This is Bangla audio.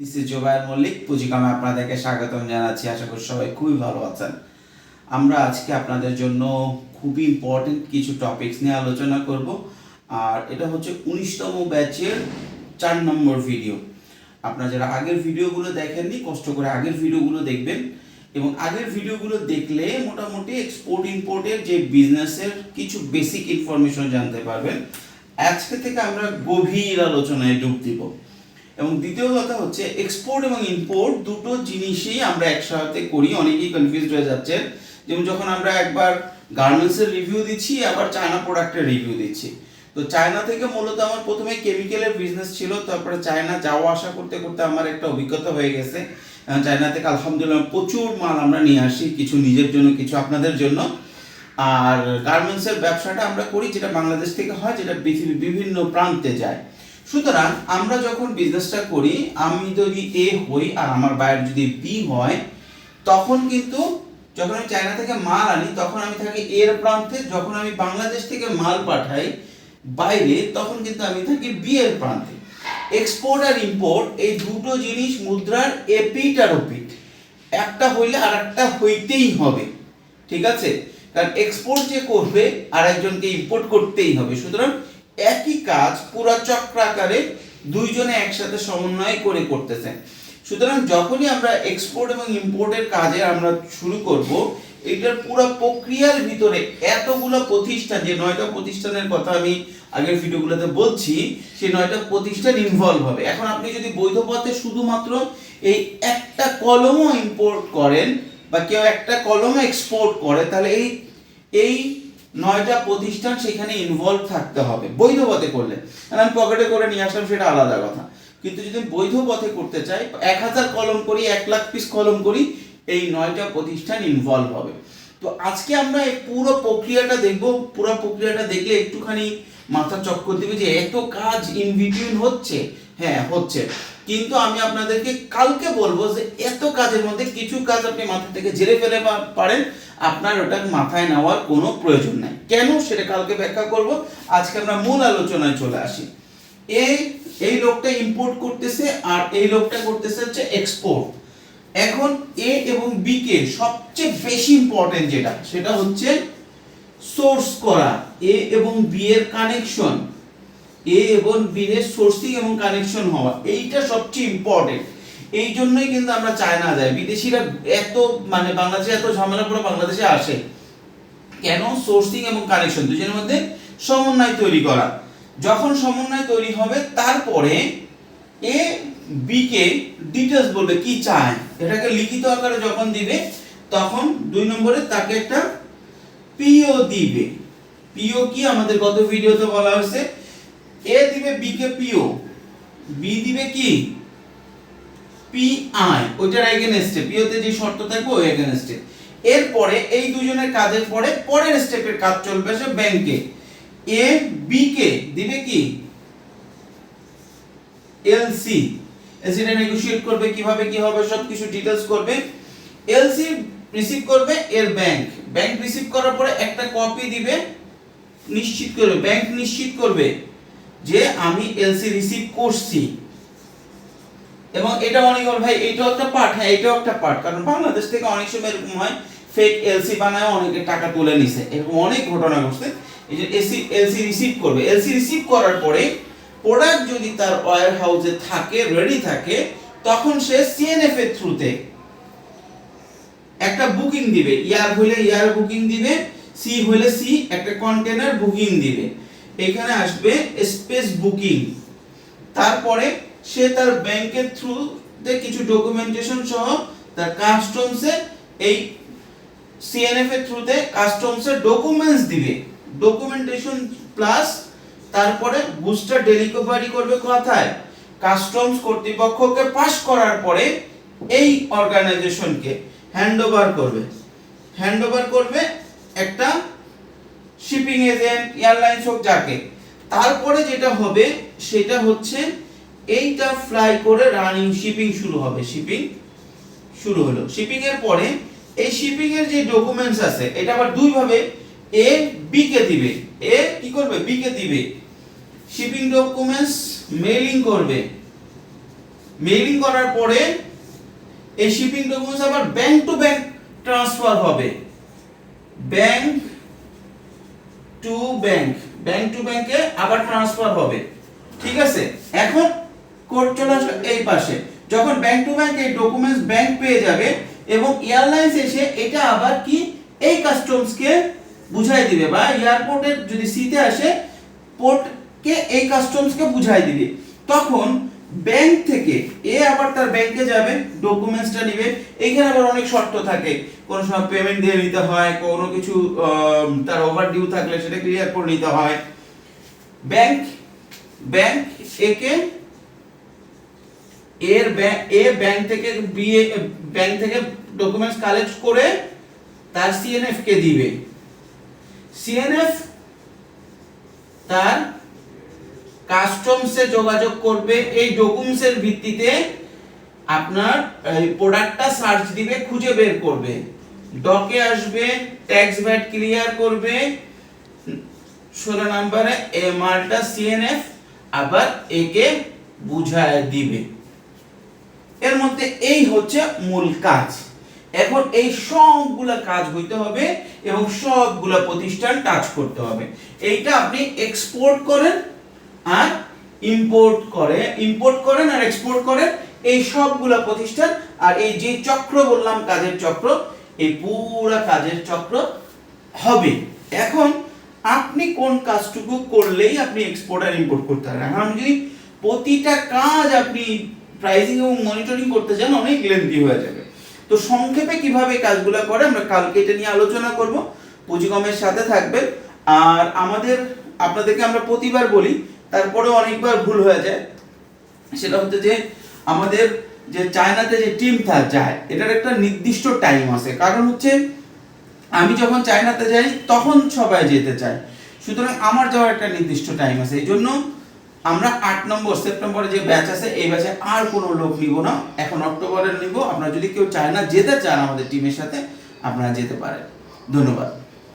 দিস ইজ জোবায়ের মল্লিক পুঁজিকামে আপনাদেরকে স্বাগতম জানাচ্ছি। আশা করি সবাই খুবই ভালো আছেন। আমরা আজকে আপনাদের জন্য খুবই ইম্পর্টেন্ট কিছু টপিকস নিয়ে আলোচনা করব। আর এটা হচ্ছে উনিশতম ব্যাচের চার নম্বর ভিডিও আপনারা যারা আগের ভিডিওগুলো দেখেননি, কষ্ট করে আগের ভিডিওগুলো দেখবেন। এবং আগের ভিডিওগুলো দেখলে মোটামুটি এক্সপোর্ট ইম্পোর্টের যে বিজনেসের কিছু বেসিক ইনফরমেশন জানতে পারবেন। আজকে থেকে আমরা গভীর আলোচনায় ডুব দিব। এবং দ্বিতীয় কথা হচ্ছে এক্সপোর্ট এবং ইম্পোর্ট দুটো জিনিসই আমরা একসাথে করি, অনেকেই কনফিউজড হয়ে যাচ্ছেন যেমন যখন আমরা একবার গার্মেন্টসের রিভিউ দিচ্ছি, আবার চায়না প্রোডাক্টের রিভিউ দিচ্ছি। তো চায়না থেকে মূলত আমার প্রথমে কেমিক্যালের বিজনেস ছিল, তারপরে চায়না যাওয়া আসা করতে করতে আমার একটা অভিজ্ঞতা হয়ে গেছে। চায়না থেকে আলহামদুলিল্লাহ প্রচুর মাল আমরা নিয়ে আসি, কিছু নিজের জন্য, কিছু আপনাদের জন্য। আর গার্মেন্টসের ব্যবসাটা আমরা করি, যেটা বাংলাদেশ থেকে হয়, যেটা পৃথিবীর বিভিন্ন প্রান্তে যায়। সুতরাং আমরা যখন বিজনেসটা করি, আমি যদি এ হই আর আমার বাইরে যদি বি হয়, তখন কিন্তু যখন আমি চায়না থেকে মাল আনি, তখন আমি থাকি এর প্রান্তে। যখন আমি বাংলাদেশ থেকে মাল পাঠাই বাইরে, তখন কিন্তু আমি থাকি বি এর প্রান্তে। এক্সপোর্ট আর ইম্পোর্ট এই দুটো জিনিস মুদ্রার এপিট আর ওপিট একটা হইলে আর একটা হইতেই হবে। ঠিক আছে? কারণ এক্সপোর্ট যে করবে আর একজনকে ইম্পোর্ট করতেই হবে। সুতরাং একই কাজ পুরো চক্রাকারে দুইজনে একসাথে সমন্বয় করে করতেছে। সুতরাং যখনই আমরা এক্সপোর্ট এবং ইম্পোর্টের কাজে আমরা শুরু করব এটার পুরো প্রক্রিয়ার ভিতরে এতগুলো প্রতিষ্ঠান, যে নয়টা প্রতিষ্ঠানের কথা আমি আগের ভিডিওগুলোতে বলছি, সেই নয়টা প্রতিষ্ঠান ইনভলভ হবে। এখন আপনি যদি বৈধ পথে শুধুমাত্র এই একটা কলমও ইম্পোর্ট করেন বা কেউ একটা কলমও এক্সপোর্ট করে, তাহলে এই এই নয়টা প্রতিষ্ঠান সেখানে ইনভলভ থাকতে হবে। বৈধ পথে করলে। আমি পকেটে করে নিয়ে আসলাম, সেটা আলাদা কথা। কিন্তু যদি বৈধ পথে করতে চাই, এক হাজার কলম করি, এক লাখ পিস কলম করি, এই নয়টা প্রতিষ্ঠান ইনভলভ হবে। তো আজকে আমরা এই পুরো প্রক্রিয়াটা দেখব। পুরো প্রক্রিয়াটা দেখলে একটুখানি মাথা চক্কর দিবে যে এত কাজ ইন বিটুইন হচ্ছে। হ্যাঁ হচ্ছে। কিন্তু আমি আপনাদেরকে কালকে বলব যে এত কাজের মধ্যে কিছু কাজ আপনি মাথা থেকে ঝেড়ে ফেলে পারেন। আপনার ওটা মাথায় নেওয়ার কোনো প্রয়োজন নাই। কেন? সেটা কালকে ব্যাখ্যা করব। আজকে আমরা মূল আলোচনায় চলে আসি। এই এই লোকটা ইম্পোর্ট করতেছে আর এই লোকটা করতেছে হচ্ছে এক্সপোর্ট এখন এ এবং বি কে সবচেয়ে বেশি ইম্পর্টেন্ট যেটা, সেটা হচ্ছে সোর্স করা। এ এবং বি এর কানেকশন এ এবং বি এর সোর্সিং এবং কানেকশন হওয়া, এইটা সবচেয়ে ইম্পর্টেন্ট এই জন্যই কিন্তু আমরা চায়না যাই। বিদেশিরা এত মানে বাংলাদেশে এত ঝামেলা করে বাংলাদেশে আসে। কেন? সোর্সিং এবং কানেকশন দুজনের মধ্যে সমন্বয় তৈরি করা। যখন সমন্বয় তৈরি হবে, তারপরে এ বি কে ডিটেলস বলবে, কি চায়? এটাকে লিখিত আকারে যখন দিবে, তখন দুই নম্বরে তাকে একটা পিও দিবে। পিও কি? আমাদের গত ভিডিওতে বলা হয়েছে এ দিবে বি কে পিও বি দিবে কি? পি আই ওইটার এগেনস্টে পিওতে যে শর্ত থাকবে ওই এগেনস্টে এরপরে এই দুজনের কাজের পরে পরের স্টেপের কাজ চলবে সে ব্যাংকে এ। বি কে দিবে কি? এলসি এলসিটা নেগোশিয়েট করবে, কীভাবে কি হবে সব কিছু ডিটেইলস করবে এলসি রিসিভ করবে এর ব্যাংক ব্যাংক রিসিভ করার পরে একটা কপি দিবে, নিশ্চিত করবে ব্যাংক নিশ্চিত করবে। যে আমি এলসি রিসিভ করছি। এবং এটা অনেক ভাই এটাও একটা পার্ট হ্যাঁ এটাও একটা পার্ট কারণ বাংলাদেশ থেকে অনেক সময় এরকম হয় ফেক এলসি বানায়, অনেকে টাকা তুলে নিছে। এরকম অনেক ঘটনা ঘটছে। এই যে এসি এলসি রিসিভ করবে। এলসি রিসিভ করার পরে প্রোডাক্ট যদি তার ওয়্যার হাউসে থাকে রেডি থাকে, তখন সে সিএনএফ এর থ্রুতে একটা বুকিং দিবে। ইয়ার হইলে ইয়ার বুকিং দিবে সি হইলে সি একটা কন্টেনার বুকিং দিবে। এখানে আসবে স্পেস বুকিং তারপরে সে তার ব্যাংকের থ্রুতে কিছু ডকুমেন্টেশন সহ তার কাস্টমসে এই সিএনএফ এর থ্রুতে কাস্টমসের ডকুমেন্টস দিবে। ডকুমেন্টেশন প্লাস তারপরে বুস্টার ডেলিভারি করবে কোথায়? কাস্টমস কর্তৃপক্ষকে পাস করার পরে এই অর্গানাইজেশনকে হ্যান্ডওভার করবে। হ্যান্ডওভার করবে এয়ারলাইন্স হোক যাকে। তারপরে যেটা হবে, সেটা হচ্ছে এইটা ফ্লাই করে রানিং শিপিং শুরু হবে। শিপিং শুরু হলো। শিপিং এর পরে এই শিপিং এর যে ডকুমেন্টস আছে, এটা আবার দুই ভাবে এ বি কে দিবে। এ কি করবে? বি কে দিবে। শিপিং ডকুমেন্টস মেইলিং করবে। মেইলিং করার পরে এই শিপিং ডকুমেন্টস আবার ব্যাংক টু ব্যাংক ট্রান্সফার হবে। Bank to bank bank to ব্যাংকে আবার ট্রান্সফার হবে। ঠিক আছে? এখন চলে আসবে এই পাশে। যখন ব্যাংক টু ব্যাংক এই ডকুমেন্টস ব্যাংক পেয়ে যাবে এবং এয়ারলাইন্স এসে এটা আবার কি? এই কাস্টমসকে বুঝাই দিবে বা এয়ারপোর্টের যদি সিতে আসে পোর্টকে এই কাস্টমসকে বুঝাই দিবে। তখন ব্যাংক থেকে এ আবার তার ব্যাংকে যাবে ডকুমেন্টসটা নিবে। এইখানে আবার অনেক শর্ত থাকে। কোন সময় পেমেন্ট দিয়ে নিতে হয়, কোনো কিছু তার ওভার ডিউ থাকলে সেটা ক্লিয়ার করে নিতে হয়। ব্যাংক ব্যাংক একে এর এ ব্যাংক থেকে বিএ ব্যাংক থেকে ডকুমেন্টস কালেক্ট করে তার সিএনএফ কে দিবে। সিএনএফ তার কাস্টমসে যোগাযোগ করবে, এই ডকুমেন্টসের ভিত্তিতে আপনার প্রোডাক্টটা সার্চ দিবে, খুঁজে বের করবে। ডকে আসবে ট্যাক্স ভ্যাট ক্লিয়ার করবে, ষোলো নম্বরে এ মালটা সিএনএফ আবার একে বুঝায় দিবে। এর মধ্যে এই হচ্ছে মূল কাজ। এখন এই সবগুলা কাজ হইতে হবে এবং সবগুলা প্রতিষ্ঠান টাচ করতে হবে। এইটা আপনি এক্সপোর্ট করেন আর ইম্পোর্ট করে ইম্পোর্ট করেন আর এক্সপোর্ট করেন এই সবগুলা প্রতিষ্ঠান আর এই যে চক্র বললাম কাজের চক্র, এই পুরা কাজের চক্র হবে। এখন আপনি কোন কাজটুকু করলেই আপনি এক্সপোর্ট আর ইম্পোর্ট করতে পারেন এখন যদি প্রতিটা কাজ আপনি প্রাইসিং এবং মনিটরিং করতে চান অনেক লেন্দি হয়ে যাবে। তো সংক্ষেপে কীভাবে কাজগুলো করে আমরা কালকে এটা নিয়ে আলোচনা করব। পুঁজিকমের সাথে থাকবেন। আর আমাদের, আপনাদেরকে আমরা প্রতিবার বলি তারপরে অনেকবার ভুল হয়ে যায়। সেটা হচ্ছে যে আমাদের যে চায়নাতে যে টিম যায়, এটার একটা নির্দিষ্ট টাইম আছে। কারণ হচ্ছে আমি যখন চায়নাতে যাই, তখন সবাই যেতে চায়। সুতরাং আমার যাওয়ার একটা নির্দিষ্ট টাইম আছে। এই জন্য আমরা আট নম্বর, সেপ্টেম্বরে যে ব্যাচ আছে, এই ব্যাচে আর কোনো লোক নিব না। এখন অক্টোবরে নিব। আপনারা যদি কেউ চায়না যেতে চান আমাদের টিমের সাথে, আপনারা যেতে পারেন। ধন্যবাদ।